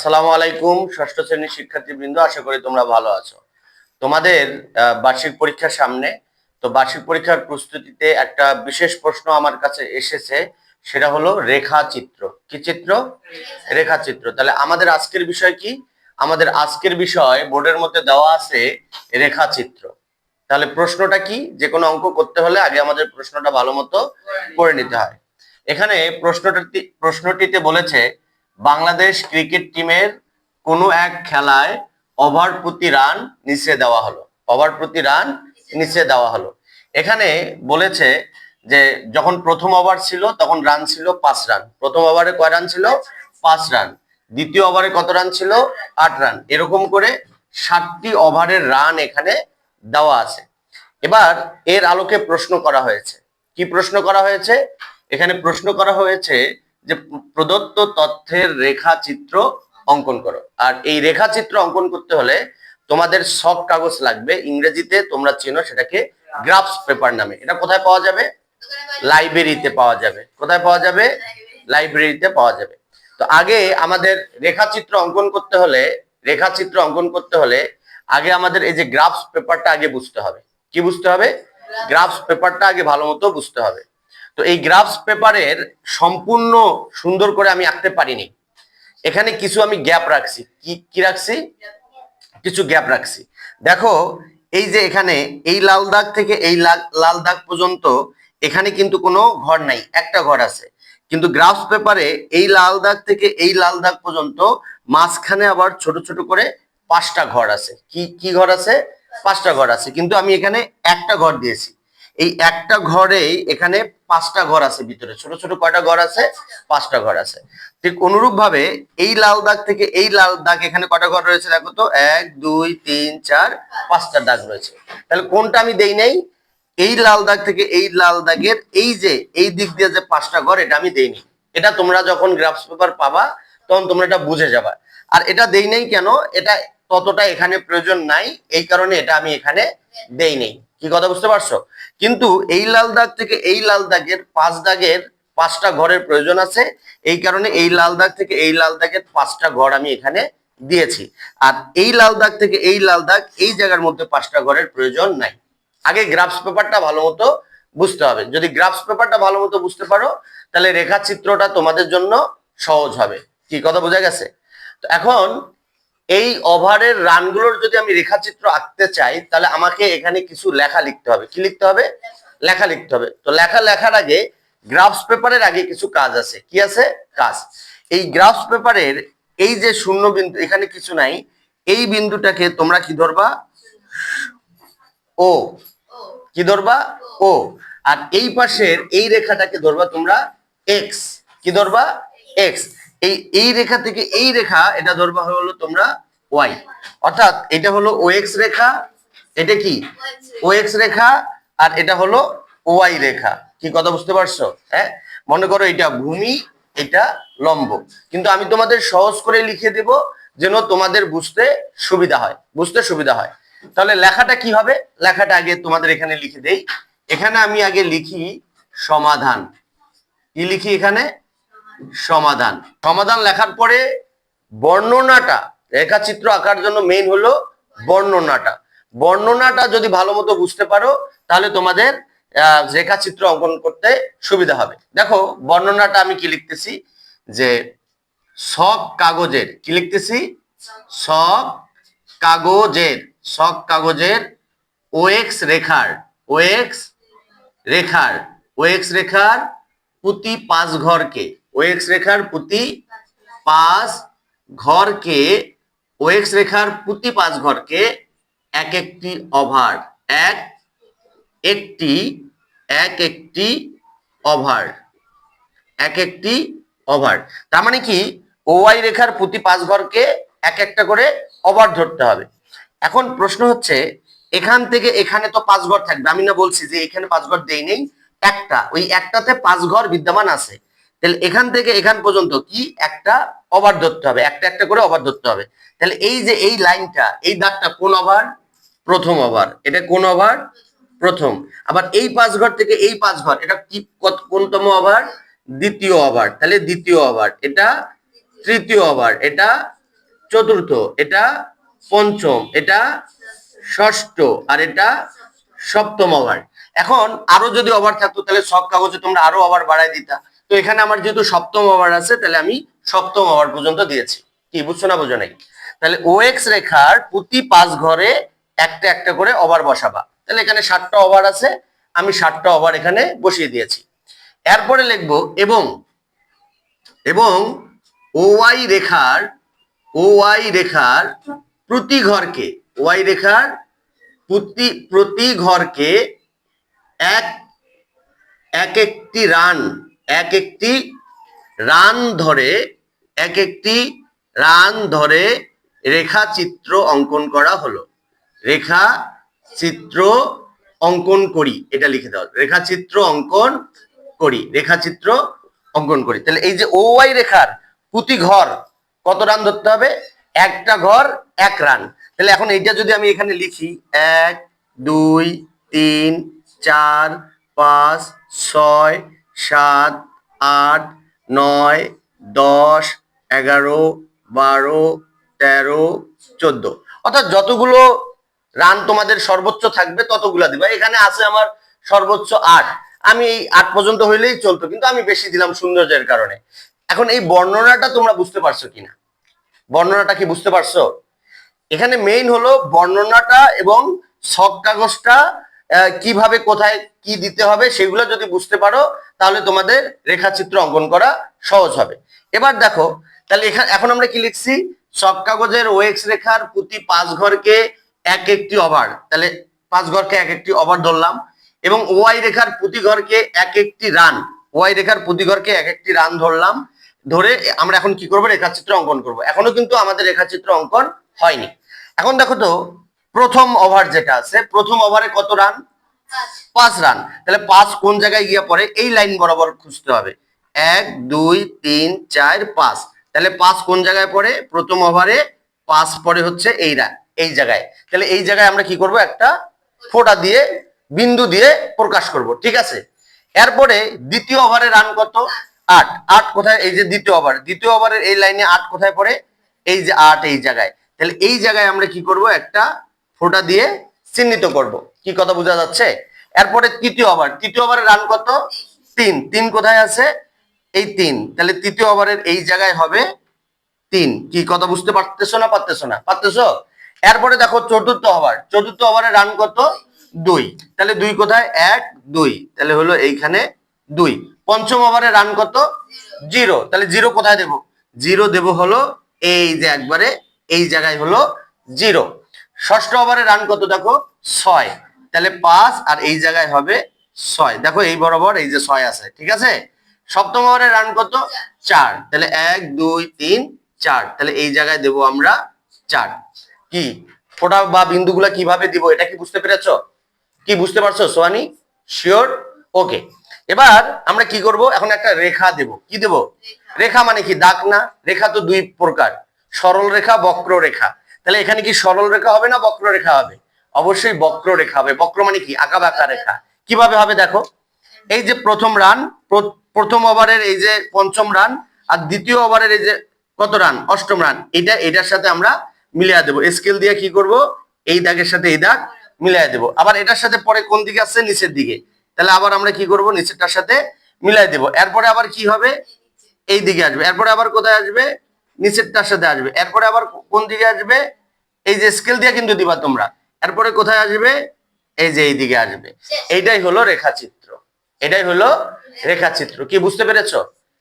আসসালামু আলাইকুম, ষষ্ঠ শ্রেণির শিক্ষার্থীবৃন্দ, আশা করি তোমরা ভালো আছো। তোমাদের বার্ষিক পরীক্ষার সামনে, তো বার্ষিক পরীক্ষার প্রস্তুতিতে একটা বিশেষ প্রশ্ন আমার কাছে এসেছে, সেটা হলো রেখাচিত্র। কি চিত্র? রেখাচিত্র। তাহলে আমাদের আজকের বিষয় কি? আমাদের আজকের বিষয়, বোর্ডের মধ্যে দেওয়া আছে রেখাচিত্র। তাহলে প্রশ্নটা কি? যে কোনো অঙ্ক করতে হলে আগে আমাদের প্রশ্নটা ভালো মতো করে নিতে হয়। এখানে প্রশ্নটা প্রশ্নটিতে বলেছে বাংলাদেশ ক্রিকেট টিমের কোনো এক খেলায় ওভার প্রতি রান নিচে দেওয়া হলো। ওভার প্রতি রান নিচে দেওয়া হলো। এখানে বলেছে যে যখন প্রথম ওভার ছিল তখন রান ছিল পাঁচ রান। প্রথম ওভারে কয় রান ছিল? পাঁচ রান। দ্বিতীয় ওভারে কত রান ছিল? আট রান। এরকম করে ষাটটি ওভারের রান এখানে দেওয়া আছে। এবার এর আলোকে প্রশ্ন করা হয়েছে। কি প্রশ্ন করা হয়েছে? এখানে প্রশ্ন করা হয়েছে যে প্রদত্ত তথ্যের রেখাচিত্র অঙ্কন করো। আর এই রেখাচিত্র অঙ্কন করতে হলে তোমাদের সব কাগজ লাগবে, ইংরেজিতে তোমরা চেনো সেটাকে গ্রাফস পেপার নামে। এটা কোথায় পাওয়া যাবে? লাইব্রেরিতে পাওয়া যাবে। কোথায় পাওয়া যাবে? লাইব্রেরিতে পাওয়া যাবে। তো আগে আমাদের রেখাচিত্র অঙ্কন করতে হলে, রেখাচিত্র অঙ্কন করতে হলে আগে আমাদের এই যে গ্রাফস পেপারটা আগে বুঝতে হবে। কি বুঝতে হবে? গ্রাফস পেপারটা আগে ভালো মতো বুঝতে হবে। তো এই গ্রাফস পেপারের সম্পূর্ণ সুন্দর করে আমি আঁকতে পারিনি। এখানে কিছু আমি গ্যাপ রাখছি। কি কি রাখছি? কিছু গ্যাপ রাখছি। দেখো, এই যে এখানে, এই লাল দাগ থেকে এই লাল দাগ পর্যন্ত এখানে কিন্তু কোনো ঘর নাই, একটা ঘর আছে। কিন্তু গ্রাফস পেপারে এই লাল দাগ থেকে এই লাল দাগ পর্যন্ত মাঝখানে আবার ছোট ছোট করে পাঁচটা ঘর আছে। কি কি ঘর আছে? পাঁচটা ঘর আছে। কিন্তু আমি এখানে একটা ঘর দিয়েছি। এই একটা ঘরেই এখানে পাঁচটা ঘর আছে ভিতরে। ছোট ছোট কয়টা ঘর আছে? পাঁচটা ঘর আছে। ঠিক অনুরূপ ভাবে এই লাল দাগ থেকে এই লাল দাগ এখানে কয়টা ঘর রয়েছে দেখো তো? এক, দুই, তিন, চার, পাঁচটা দাগ রয়েছে। তাহলে কোনটা আমি দেই নাই? এই লাল দাগ থেকে এই লাল দাগের এই যে, এই দিক দিয়ে যে পাঁচটা ঘর, এটা আমি দেইনি এটা তোমরা যখন গ্রাফস পেপার পাবা, তখন তোমরা এটা বুঝে যাবা। আর এটা দেই নাই কেন? এটা ততটা এখানে প্রয়োজন নাই, এই কারণে এটা আমি এখানে দেই নেই। কি কথা বুঝতে পারছ? কিন্তু এই লাল দাগ থেকে এই লাল দাগের পাঁচ দাগের পাঁচটা ঘরের প্রয়োজন আছে। এই কারণে এই লাল দাগ থেকে এই লাল দাগের পাঁচটা ঘর আমি এখানে দিয়েছি। আর এই লাল দাগ থেকে এই লাল দাগ এই জায়গার মধ্যে পাঁচটা ঘরের প্রয়োজন নাই। আগে গ্রাফস পেপারটা ভালো মতো বুঝতে হবে। যদি গ্রাফস পেপারটা ভালো মতো বুঝতে পারো, তাহলে রেখাচিত্রটা তোমাদের জন্য সহজ হবে। কি কথা বোঝা গেছে? তো এখন এই ওভারের রানগুলোর যদি আমি রেখাচিত্র আঁকতে চাই, তাহলে আমাকে এখানে কিছু লেখা লিখতে হবে। কি লিখতে হবে? লেখা লিখতে হবে। তো লেখা লেখার আগে গ্রাফস পেপারের আগে কিছু কাজ আছে। কি আছে? কাজ। এই গ্রাফস পেপারের এই যে শূন্য বিন্দু, এখানে কিছু নাই। এই বিন্দুটাকে তোমরা কি ধরবা? ও। কি ধরবা? ও। আর এই পাশের এই রেখাটাকে ধরবা তোমরা এক্স কি ধরবা? এক্স এই এই রেখা থেকে এই রেখা, এটা ধরবা হলো তোমরা ওয়াই। অর্থাৎ এটা হলো ও এক্স রেখা, এটা কি? ও এক্স রেখা, আর এটা হলো ওয়াই রেখা। কি কথা বুঝতে পারছ? হ্যাঁ? মনে করো এটা ভূমি, এটা লম্ব। কিন্তু আমি তোমাদের সহজ করে লিখে দেব যেন তোমাদের বুঝতে সুবিধা হয়। বুঝতে সুবিধা হয়। তাহলে লেখাটা কি হবে? লেখাটা আগে তোমাদের এখানে লিখে দেই। এখানে আমি আগে লিখি সমাধান। কি লিখি এখানে? সমাধান। সমাধান লেখার পরে বর্ণনাটা, রেখাচিত্র আঁকার জন্য মেইন হলো বর্ণনাটা। বর্ণনাটা যদি ভালো মতো বুঝতে পারো, তাহলে তোমাদের রেখাচিত্র অঙ্কন করতে সুবিধা হবে। দেখো, বর্ণনাটা আমি কি লিখতেছি? যে সব কাগজের, কি লিখতেছি? সব কাগজের সব কাগজের ওএক্স রেখার ওএক্স রেখার ওএক্স রেখার প্রতি পাঁচ ঘরকে ওএক্স রেখার প্রতি পাঁচ ঘরকে ওএক্স রেখার প্রতি পাঁচ ঘরকে এক একটি ওভার, এক একটি এক একটি ওভার, এক একটি ওভার। তার মানে কি? ওয়াই রেখার প্রতি পাঁচ ঘরকে এক একটা করে ওভার ধরতে হবে। এখন প্রশ্ন হচ্ছে, এখান থেকে এখানে তো পাঁচ ঘর থাকবে। আমি না বলছি যে এখানে পাঁচ ঘর দেই নেই, একটা। ওই একটাতে পাঁচ ঘর বিদ্যমান আছে। তাহলে এখান থেকে এখান পর্যন্ত কি একটা ওভার ধরতে হবে, একটা একটা করে ওভার ধরতে হবে। তাহলে এই যে এই লাইনটা এই দাগটা কোন ওভার প্রথম ওভার এটা কোন ওভার প্রথম। আবার এই পাঁচ ঘর থেকে এই পাঁচ ঘর, এটা কি কোনতম ওভার দ্বিতীয় ওভার তাহলে দ্বিতীয় ওভার এটা তৃতীয় ওভার এটা চতুর্থ। এটা পঞ্চম। এটা ষষ্ঠ। আর এটা সপ্তম ওভার এখন আরও যদি ওভার থাকতো, তাহলে সব কাগজে তোমরা আরও ওভার বাড়াই দিতা। তো এখানে আমার যেহেতু সপ্তম ওভার আছে, তাহলে আমি সপ্তম ওভার পর্যন্ত দিয়েছি। কি, বুঝছ না, বোঝো নাই? তাহলে ও এক্স রেখার প্রতি পাঁচ ঘরে একটা একটা করে ওভার বসাবা। তাহলে এখানে ষাটটা ওভার আছে, আমি ষাটটা ওভার এখানে বসিয়ে দিয়েছি। এরপরে লিখব, এবং এবং ওয়াই রেখার ওয়াই রেখার প্রতি ঘরকে ওয়াই রেখার প্রতি প্রতি ঘরকে এক এক একটি রান এক একটি রান ধরে, এক একটি রান ধরে রেখা চিত্র অঙ্কন করা হলো। রেখা চিত্র অঙ্কন করি, এটা লিখে দাও রেখা চিত্র অঙ্কন করি রেখা চিত্র অঙ্কন করি। তাহলে এই যে ও ওয়াই রেখার প্রতি ঘর কত রান ধরতে হবে? একটা ঘর, এক রান। তাহলে এখন এইটা যদি আমি এখানে লিখি, এক, দুই, তিন, চার, পাঁচ, ছয় সাত, আট, নয়, দশ, এগারো, বারো, তেরো, চোদ্দ। অর্থাৎ যতগুলো রান তোমাদের সর্বোচ্চ থাকবে ততগুলো দিবা। এখানে আছে আমার সর্বোচ্চ আট। আমি এই আট পর্যন্ত হইলেই চলতো, কিন্তু আমি বেশি দিলাম সৌন্দর্যের কারণে। এখন এই বর্ণনাটা তোমরা বুঝতে পারছ কিনা? বর্ণনাটা কি বুঝতে পারছ? এখানে মেইন হলো বর্ণনাটা এবং ছক কাগজটা কীভাবে, কোথায়, কি দিতে হবে সেগুলো যদি বুঝতে পারো, তাহলে তোমাদের রেখাচিত্র অঙ্কন করা সহজ হবে। এবার দেখো, তাহলে এখানে এখন আমরা কি লিখছি? সব কাগজের ওয়েক্স রেখার প্রতি পাঁচ ঘরকে এক একটি ওভার। তাহলে পাঁচ ঘরকে এক একটি ওভার ধরলাম এবং ওয়াই রেখার প্রতি ঘরকে এক একটি রান, ওয়াই রেখার প্রতি ঘরকে এক একটি রান ধরলাম, ধরে আমরা এখন কি করব? রেখাচিত্র অঙ্কন করব। এখনও কিন্তু আমাদের রেখাচিত্র অঙ্কন হয়নি। এখন দেখো তো প্রথম ওভার যেটা আছে প্রথম ওভারে কত রান পাঁচ। রান তাহলে পাঁচ কোন জায়গায় গিয়ে পড়ে? এই লাইন বরাবর খুঁজতে হবে। এক দুই তিন চার পাঁচ। তাহলে পাঁচ কোন জায়গায় পড়ে? প্রথম ওভারে পাঁচ পড়ে হচ্ছে এই রান এই জায়গায়। তাহলে এই জায়গায় আমরা কি করব? একটা ফোঁটা দিয়ে বিন্দু দিয়ে প্রকাশ করব। ঠিক আছে? এরপরে দ্বিতীয় ওভারে রান কত? আট। আট কোথায়? এই যে দ্বিতীয় ওভার দ্বিতীয় ওভারের এই লাইনে আট কোথায় পড়ে? এই যে আট এই জায়গায়। তাহলে এই জায়গায় আমরা কি করব? একটা ফোঁটা দিয়ে চিহ্নিত করব। কি কথা বোঝা যাচ্ছে? এরপরে তৃতীয় ওভার। তৃতীয় ওভারে রান কত? তিন। তিন কোথায় আছে? এই তিন। তাহলে তৃতীয় ওভারের এই জায়গায় হবে তিন। কি কথা বুঝতে পারতেছো না পারতেছো না? পারতেছো? এরপরে দেখো চতুর্থ ওভার। চতুর্থ ওভারে রান কত? দুই। তাহলে দুই কোথায়? এক, দুই। তাহলে হলো এইখানে দুই। পঞ্চম ওভারে রান কত? জিরো। তাহলে জিরো কোথায় দেব? জিরো দেব হলো এই যে একবারে, এই জায়গায় হলো জিরো। ষষ্ঠ ওভারে রান কত দেখো? ছয়। তাহলে পাঁচ আর এই জায়গায় হবে ছয়। দেখো এই বরাবর এই যে ছয় আছে ঠিক আছে? সপ্তম ওভারে রান কত? চার। তাহলে এক দুই তিন চার। তাহলে এই জায়গায় দেব আমরা চার। কি? ফোটা বা বিন্দুগুলা কীভাবে দিব এটা কি বুঝতে পেরেছ? কি বুঝতে পারছ সোয়ানি শিওর ওকে এবার আমরা কি করব? এখন একটা রেখা দেব। কি দেব? রেখা। মানে কি? দাগ না? রেখা তো দুই প্রকার। সরল রেখা বক্র রেখা তাহলে এখানে কি সরল রেখা হবে না বক্র রেখা হবে? অবশ্যই বক্র রেখা হবে। বক্র মানে কি? আঁকা বাঁকা রেখা। কীভাবে হবে দেখো? এই যে প্রথম রান প্রথম ওভারের এই যে পঞ্চম রান আর দ্বিতীয় ওভারের এই যে কত রান? অষ্টম রান। এটা, এটার সাথে আমরা মিলিয়ে দেবো। স্কেল দিয়ে কি করব? এই দাগের সাথে এই দাগ মিলিয়ে দেবো। আবার এটার সাথে পরে কোন দিকে আসছে নিচের দিকে। তাহলে আবার আমরা কি করব? নিচেরটার সাথে মিলাই দেবো। এরপরে আবার কি হবে? এই দিকে আসবে। এরপরে আবার কোথায় আসবে? নিচেরটার সাথে আসবে। এরপরে আবার কোন দিকে আসবে? এই যে স্কেল দিয়ে কিন্তু দিবা তোমরা। এরপরে কোথায় আসবে? এই যে এই দিকে আসবে এইটাই হলো রেখাচিত্র। এটাই হলো রেখাচিত্র। কি বুঝতে পেরেছ?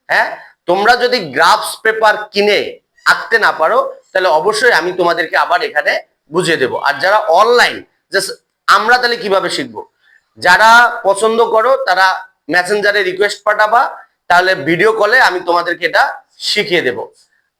হ্যাঁ? তোমরা যদি গ্রাফস পেপার কিনে আঁকতে না পারো তাহলে অবশ্যই আমি তোমাদেরকে আবার এখানে বুঝিয়ে দেবো। আর যারা অনলাইন জাস্ট আমরা তাহলে কীভাবে শিখব? যারা পছন্দ করো তারা মেসেঞ্জারে রিকোয়েস্ট পাঠাবা তাহলে ভিডিও কলে আমি তোমাদেরকে এটা শিখিয়ে দেব।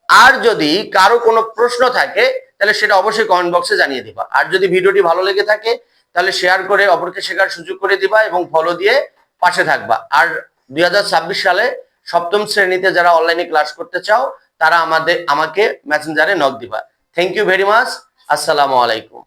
আর যদি কারও কোনো প্রশ্ন থাকে তাহলে সেটা অবশ্যই কমেন্ট বক্সে জানিয়ে দিবা। আর যদি ভিডিওটি ভালো লেগে থাকে, তাহলে শেয়ার করে অপরকে শেখার সুযোগ করে দিবা এবং ফলো দিয়ে পাশে থাকবা। আর দুই হাজার ছাব্বিশ সালে সপ্তম শ্রেণীতে যারা অনলাইনে ক্লাস করতে চাও, তারা আমাদের, আমাকে মেসেঞ্জারে নক দিবা। থ্যাংক ইউ ভেরি মাচ আসসালামু আলাইকুম।